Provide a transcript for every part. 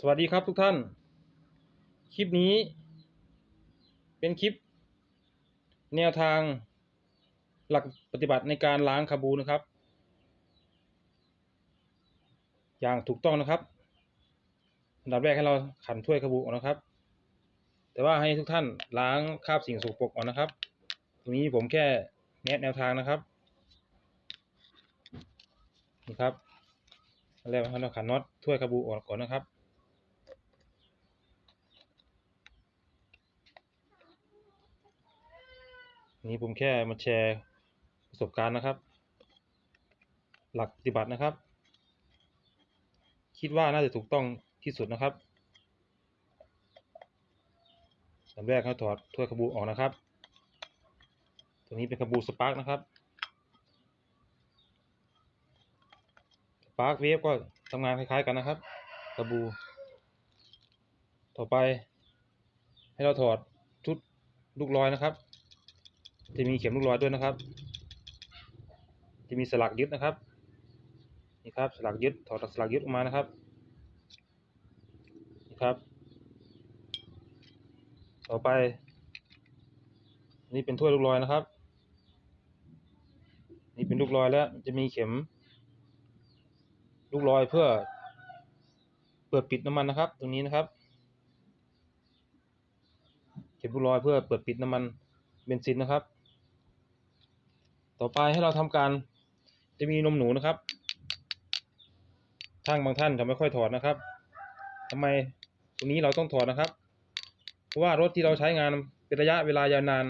สวัสดีครับทุกท่าน คลิปนี้ เป็นคลิป แนวทางหลักปฏิบัติในการล้างคาบูนะครับ อย่างถูกต้องนะครับอันดับแรกให้เราขันถ้วยคาบูออกนะครับ แต่ว่าให้ทุกท่านล้างคราบสิ่งสกปรกออกนะครับ ตรงนี้ผมแค่แนะแนวทางนะครับนี่ครับอันแรกให้เราขันน็อตถ้วยคาบูออกก่อนนะครับ นี้ผมแค่มาแชร์ประสบการณ์นะครับ หลักปฏิบัตินะครับ คิดว่าน่าจะถูกต้องที่สุดนะครับลำแรกเขาถอดถ้วยขบูออกนะครับ ตัวนี้เป็นขบูสปาร์กนะครับ สปาร์กเวฟก็ทำงานคล้ายๆกันนะครับขบู ต่อไปให้เราถอดชุดลูกลอยนะครับ จะมีเข็มลูกลอยด้วยนะครับ จะมีสลักยึดนะครับ นี่ครับสลักยึดถอดสลักยึดออกมานะครับ นี่ครับ ต่อไป นี่เป็นถ้วยลูกลอยนะครับ นี่เป็นลูกลอยแล้วจะมีเข็ม ลูกลอยเพื่อ เปิดปิดน้ำมันนะครับ ตรงนี้นะครับเข็มลูกลอยเพื่อเปิดปิดน้ำมันเบนซินนะครับ ต่อไปให้เราทำการจะมีนมหนูนะครับช่างบางท่านจะไม่ค่อยถอดนะครับทำไมตรงนี้เราต้องถอดนะครับ เพราะว่ารถที่เราใช้งานเป็นระยะเวลายาวนาน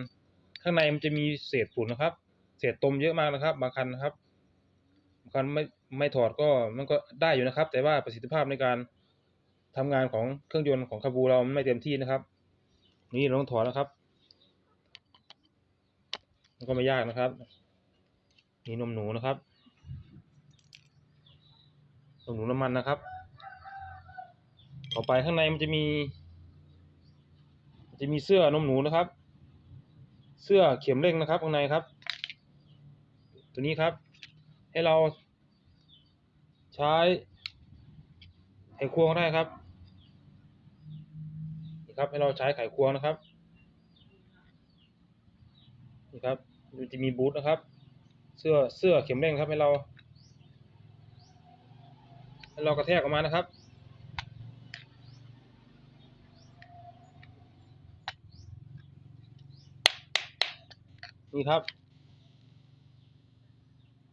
ข้างในมันจะมีเศษฝุ่นนะครับ เศษตมเยอะมากนะครับ บางคันนะครับบางคันไม่ไม่ถอดก็มันก็ได้อยู่นะครับ แต่ว่าประสิทธิภาพในการทำงานของเครื่องยนต์ของคาบูเราไม่เต็มที่นะครับ นี่เราต้องถอดนะครับ มันก็ไม่ยากนะครับ มีนมหนูนะครับ นมหนูน้ำมันนะครับ ต่อไปข้างในมันจะมี จะมีเสื้อนมหนูนะครับ เสื้อเข็มเร่งนะครับข้างในครับ ตัวนี้ครับ ให้เราใช้ไขควงได้ครับนี่ครับให้เราใช้ไขควงนะครับนี่ครับมันจะมีบูทนะครับ เสื้อเสื้อเข็มเร่งครับให้เราให้เรากระแทกออกมานะครับนี่ครับ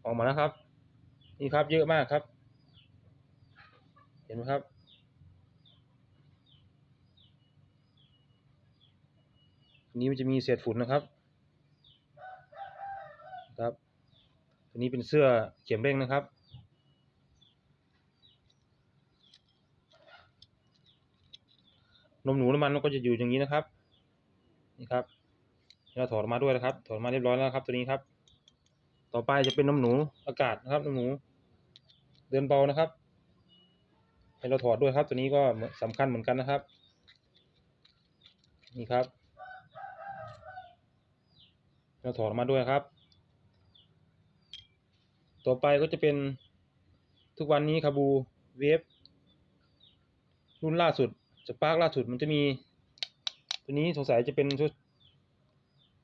ออกมาแล้วครับ นี่ครับเยอะมากครับ เห็นไหมครับนนี้มันจะมีเศษฝุ่นนะครับ ครับ ตัวนี้เป็นเสื้อเข็มเร่งนะครับ นมหนูน้ำมันมันก็จะอยู่อย่างนี้นะครับ นี่ครับ เราถอดออกมาด้วยนะครับ ถอดมาเรียบร้อยแล้วครับ ตัวนี้ครับ ต่อไปจะเป็นนมหนูอากาศนะครับนมหนู เดินเบานะครับ ให้เราถอดด้วยครับ ตัวนี้ก็สำคัญเหมือนกันนะครับ นี่ครับ เราถอดออกมาด้วยครับ ต่อไปก็จะเป็นทุกวันนี้คาบูเวฟรุ่นล่าสุดสปาร์กล่าสุดมันจะมี ตัวนี้สงสัยจะเป็นชุด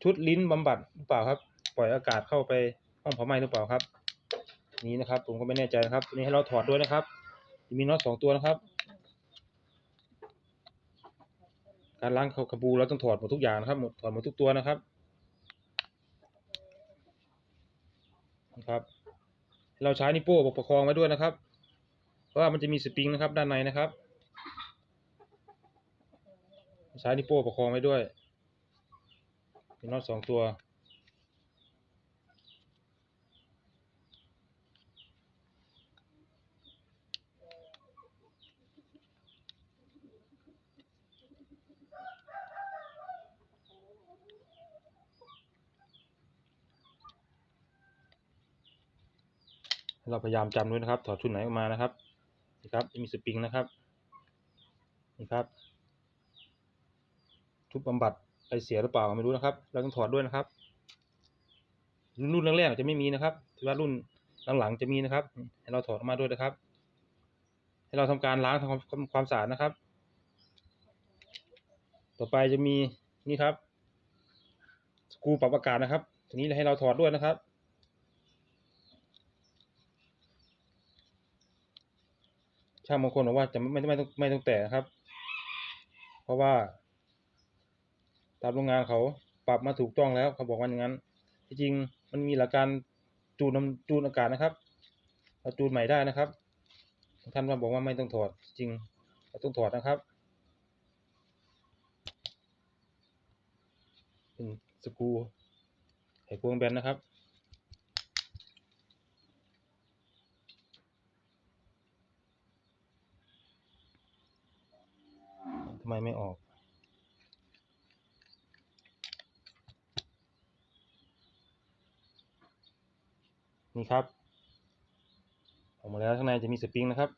ชุดลิ้นบำบัดหรือเปล่าครับ ปล่อยอากาศเข้าไปห้องเผาไหม้หรือเปล่าครับ นี้นะครับ ผมก็ไม่แน่ใจนะครับตัวนี้ให้เราถอดด้วยนะครับจะมีน็อตสองตัวนะครับ การล้างคาบูเราต้องถอดหมดทุกอย่างนะครับหมดถอดหมดทุกตัวนะครับนะครับ เราใช้นิ้วโป้งประคองไว้ด้วยนะครับ เพราะว่ามันจะมีสปริงนะครับด้านในนะครับใช้นิ้วโป้งประคองไว้ด้วยมีน็อตสองตัว เราพยายามจำด้วยนะครับ ถอดชุดไหนออกมานะครับนี่ครับจะมีสปริงนะครับนี่ครับชุดบำบัดไปเสียหรือเปล่าไม่รู้นะครับ เราต้องถอดด้วยนะครับ รุ่นแรกๆจะไม่มีนะครับถือว่ารุ่นหลังๆจะมีนะครับ ให้เราถอดออกมาด้วยนะครับ ให้เราทำการล้างทำความความสะอาดนะครับ ต่อไปจะมีนี่ครับสกูปรับอากาศนะครับทีนี้ให้เราถอดด้วยนะครับ ช่างบางคนบอกว่าจะไม่ไม่ไม่ต้องไม่ต้องแตะนะครับ เพราะว่าตามโรงงานเขาปรับมาถูกต้องแล้วเขาบอกว่าอย่างนั้น จริงมันมีหลักการจูนจูนอากาศนะครับเราจูนใหม่ได้นะครับ ท่านว่าบอกว่าไม่ต้องถอดจริงเราต้องถอดนะครับเป็นสกรูไขควงแบนนะครับ ทำไมไม่ออก นี่ครับ ออกมาแล้วข้างในจะมีสปริงนะครับ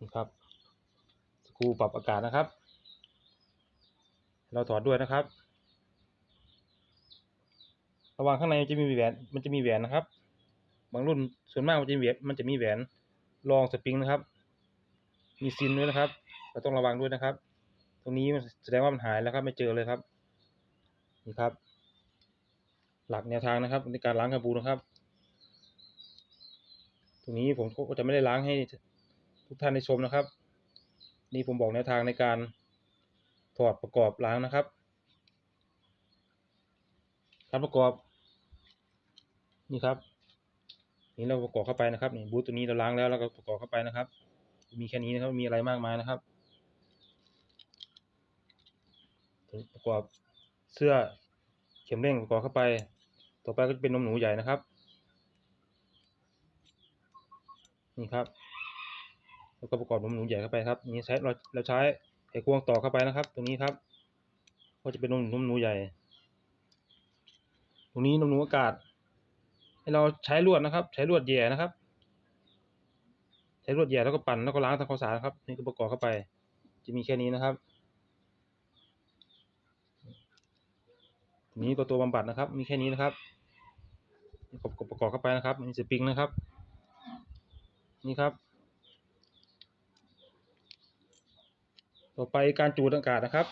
นี่ครับสกูปรับอากาศนะครับ เราถอดด้วยนะครับ ระหว่างข้างในจะมีแหวน มันจะมีแหวนนะครับ บางรุ่นส่วนมากมันจะมีแหวนมันจะมีแหวนรองสปริงนะครับ มีซินด้วยนะครับเราต้องระวังด้วยนะครับ ตรงนี้มันแสดงว่ามันหายแล้วครับไม่เจอเลยครับนี่ครับ หลักแนวทางนะครับในการล้างกระบูนะครับ ตรงนี้ผมก็จะไม่ได้ล้างให้ทุกท่านได้ชมนะครับ นี่ผมบอกแนวทางในการถอดประกอบล้างนะครับการประกอบ นี่ครับ นี่เราประกอบเข้าไปนะครับนี่บูทตัวนี้เราล้างแล้วเราก็ประกอบเข้าไปนะครับ มีแค่นี้นะครับมีอะไรมากมายนะครับ ประกอบเสื้อเข็มเร่งประกอบเข้าไป ต่อไปก็จะเป็นนมหนูใหญ่นะครับ นี่ครับแล้วก็ประกอบนมหนูใหญ่เข้าไปครับนี่ใช้เราเราใช้ไขควงต่อเข้าไปนะครับ ตรงนี้ครับ ก็จะเป็นนมนมหนูใหญ่ ตรงนี้นมหนูอากาศ เราใช้ลวดนะครับ ใช้ลวดแย่นะครับ ใช้ลวดแย่แล้วก็ปั่นแล้วก็ล้างทำความสะอาดครับ นี่ก็ประกอบเข้าไป จะมีแค่นี้นะครับนี้ก็ตัวบำบัดนะครับ มีแค่นี้นะครับประกอบประกอบเข้าไปนะครับมีสปริงนะครับ นี่ครับ ต่อไปการจูนอากาศนะครับ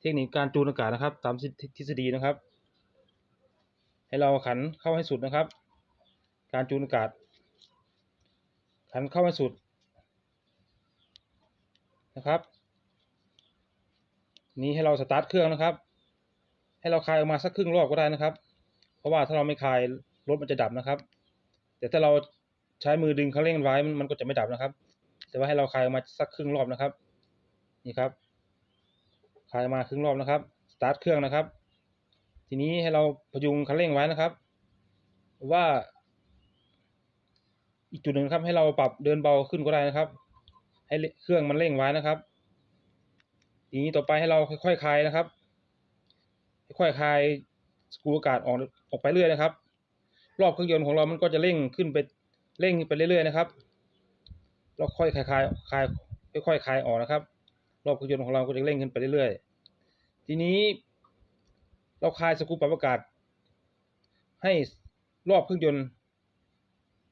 เทคนิคการจูนอากาศนะครับ ตามทฤษฎีนะครับ ให้เราขันเข้าให้สุดนะครับ การจูนอากาศ ขันเข้าให้สุดนะครับ นี้ให้เราสตาร์ทเครื่องนะครับ ให้เราคลายออกมาสักครึ่งรอบก็ได้นะครับ เพราะว่าถ้าเราไม่คลายรถมันจะดับนะครับ แต่ถ้าเราใช้มือดึงคันเร่งไว้มันก็จะไม่ดับนะครับ แต่ว่าให้เราคลายออกมาสักครึ่งรอบนะครับ นี่ครับคลายมาครึ่งรอบนะครับ สตาร์ทเครื่องนะครับ ทีนี้ให้เราพยุงคันเร่งไว้นะครับ ว่า อีกจุดหนึ่งครับให้เราปรับเดินเบาขึ้นก็ได้นะครับ ให้เครื่องมันเร่งไว้นะครับ ทีนี้ต่อไปให้เราค่อยๆคลายนะครับ ค่อยๆคลายสกูอากาศออกออกไปเรื่อยนะครับ รอบเครื่องยนต์ของเรามันก็จะเร่งขึ้นไปเร่งไปเรื่อยๆนะครับ เราค่อยคลายคลายคลายค่อยๆคลายออกนะครับ รอบเครื่องยนต์ของเราก็จะเร่งขึ้นไปเรื่อยๆ ทีนี้ เราคลายสกรูปรับอากาศ ให้รอบเครื่องยนต์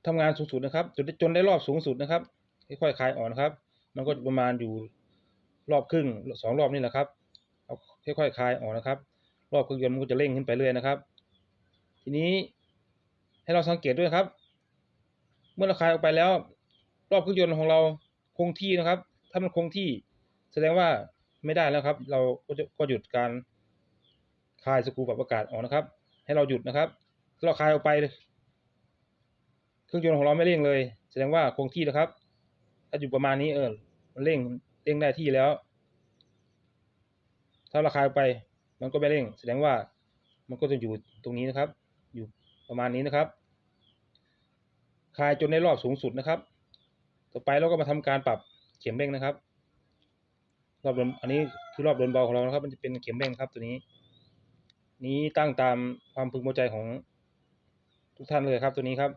ทำงานสูงสุดนะครับ จนจนได้รอบสูงสุดนะครับค่อยๆคลายออกนะครับ มันก็ประมาณอยู่รอบครึ่งสองรอบนี่แหละครับเอาค่อยๆคลายออกนะครับ รอบเครื่องยนต์มันก็จะเร่งขึ้นไปเรื่อยนะครับ ทีนี้ให้เราสังเกตด้วยครับ เมื่อเราคลายออกไปแล้ว รอบเครื่องยนต์ของเราคงที่นะครับ ถ้ามันคงที่แสดงว่าไม่ได้แล้วครับ เราก็จะก็หยุดการ คลายสกรูปรับอากาศออกนะครับ ให้เราหยุดนะครับถ้าเราคลายออกไปเครื่องยนต์ของเราไม่เร่งเลย แสดงว่าคงที่แล้วครับ ถ้าอยู่ประมาณนี้เออมันเร่งเร่งได้ที่แล้ว ถ้าเราคลายออไป มันก็ไม่เร่ง แสดงว่ามันก็จะอยู่ตรงนี้นะครับ อยู่ประมาณนี้นะครับ คลายจนได้รอบสูงสุดนะครับ ต่อไปเราก็มาทำการปรับเข็มเร่งนะครับ รอบโดนอันนี้คือรอบโดนเบาของเรานะครับ มันจะเป็นเข็มเร่งครับตัวนี้ นี้ตั้งตามความพึงพอใจของทุกท่านเลยครับตัวนี้ครับ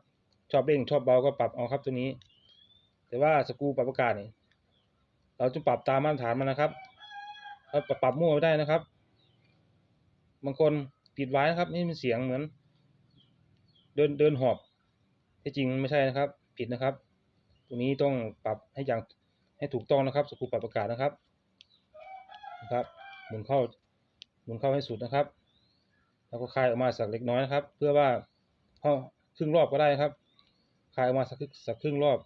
ชอบเร่งชอบเบาก็ปรับเอาครับตัวนี้ แต่ว่าสกูปรับอากาศนี่เราจะปรับตามมาตรฐานมันนะครับเราปรับมั่วไม่ได้นะครับ บางคนติดไว้นะครับ นี่มันเสียงเหมือน เดินเดินหอบที่จริงไม่ใช่นะครับ ผิดนะครับตรงนี้ต้องปรับให้อย่างให้ถูกต้องนะครับ สกูปรับอากาศนะครับนะครับหมุนเข้าหมุนเข้าให้สุดนะครับ แล้วก็คลายออกมาสักเล็กน้อยนะครับ เพื่อว่าเข้าครึ่งรอบก็ได้นะครับคลายออกมาสักครึ่งสักครึ่งรอบ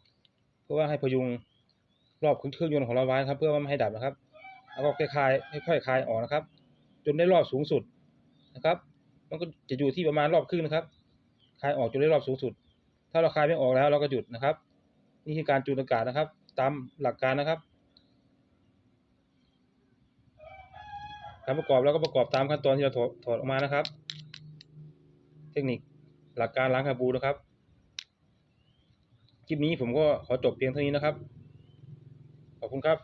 เพื่อว่าให้พยุงรอบเครื่องยนต์ของเราไว้นะครับ เพื่อว่าไม่ให้ดับนะครับ แล้วก็คลายค่อยๆคลายออกนะครับ จนได้รอบสูงสุดนะครับ มันก็จะอยู่ที่ประมาณรอบครึ่งนะครับคลายออกจนได้รอบสูงสุด ถ้าเราคลายไม่ออกแล้วเราก็หยุดนะครับ นี่คือการจูนอากาศนะครับ ตามหลักการนะครับ การประกอบแล้วก็ประกอบตามขั้นตอนที่เราถอดถอดออกมานะครับ เทคนิคหลักการล้างคาบูนะครับ คลิปนี้ผมก็ขอจบเพียงเท่านี้นะครับ ขอบคุณครับ